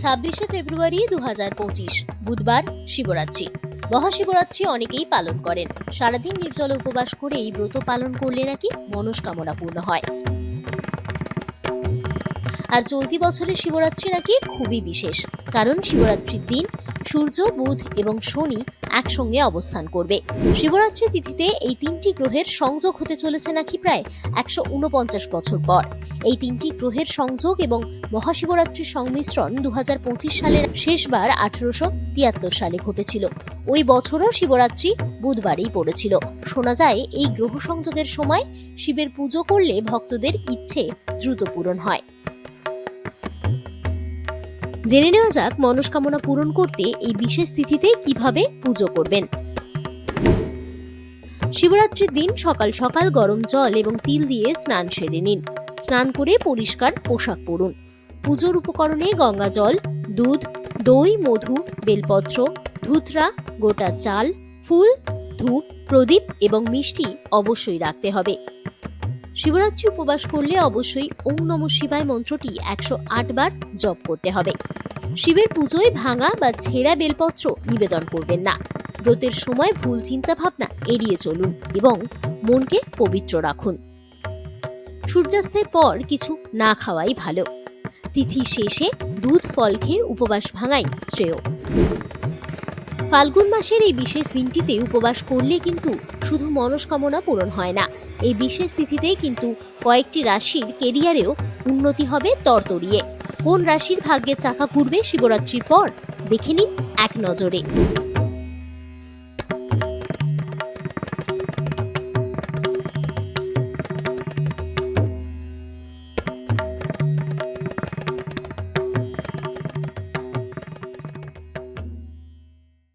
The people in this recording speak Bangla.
ছাব্বিশে ফেব্রুয়ারি দু হাজার পঁচিশ, বুধবার শিবরাত্রি। মহাশিবরাত্রি অনেকেই পালন করেন। সারাদিন নির্জল উপবাস করে এই ব্রত পালন করলে নাকি মনস্কামনা পূর্ণ হয়। আর চলতি বছরের শিবরাত্রি নাকি খুবই বিশেষ, কারণ শিবরাত্রির দিন সূর্য, বুধ এবং শনি একসঙ্গে অবস্থান করবে। শিবরাত্রি তিথিতে এই তিনটি গ্রহের সংযোগ হতে চলেছে নাকি প্রায় একশো উনপঞ্চাশ বছর পর। এই তিনটি গ্রহের সংযোগ এবং মহাশিবরাত্রির সংমিশ্রণ দু হাজার পঁচিশ সালের শেষবার আঠারোশো তিয়াত্তর সালে ঘটেছিল। ওই বছরও শিবরাত্রি বুধবারই পড়েছিল। শোনা যায়, এই গ্রহ সংযোগের সময় শিবের পুজো করলে ভক্তদের ইচ্ছে দ্রুত পূরণ হয়। জেনে নেওয়া যাক মনস্কামনা পূরণ করতে এই বিশেষ তিথিতে কীভাবে পুজো করবেন। শিবরাত্রির দিন সকাল সকাল গরম জল এবং তিল দিয়ে স্নান সেরে নিন। স্নান করে পরিষ্কার পোশাক পরুন। পুজোর উপকরণে গঙ্গা জল, দুধ, দই, মধু, বেলপত্র, ধুতরা, গোটা চাল, ফুল, ধূপ, প্রদীপ এবং মিষ্টি অবশ্যই রাখতে হবে। শিবরাত্রি উপবাস করলে অবশ্যই ওম নম শিবায় মন্ত্রটি একশো আট বার জপ করতে হবে। শিবের পুজোয় ভাঙা বা ছেঁড়া বেলপত্র নিবেদন করবেন না। ব্রতের সময় ভুল চিন্তা ভাবনা এড়িয়ে চলুন এবং মনকে পবিত্র রাখুন। সূর্যাস্তের পর কিছু না খাওয়াই ভালো। তিথি শেষে দুধ, ফল খেয়ে উপবাস ভাঙাই শ্রেয়। ফাল্গুন মাসের এই বিশেষ দিনটিতে উপবাস করলে কিন্তু শুধু মনস্কামনা পূরণ হয় না। এই বিশেষ তিথিতে কিন্তু কয়েকটি রাশির কেরিয়ারেও উন্নতি হবে তরতরিয়ে। কোন রাশির ভাগ্যে চাকা ঘুরবে শিবরাত্রির পর? দেখে নিন এক নজরে।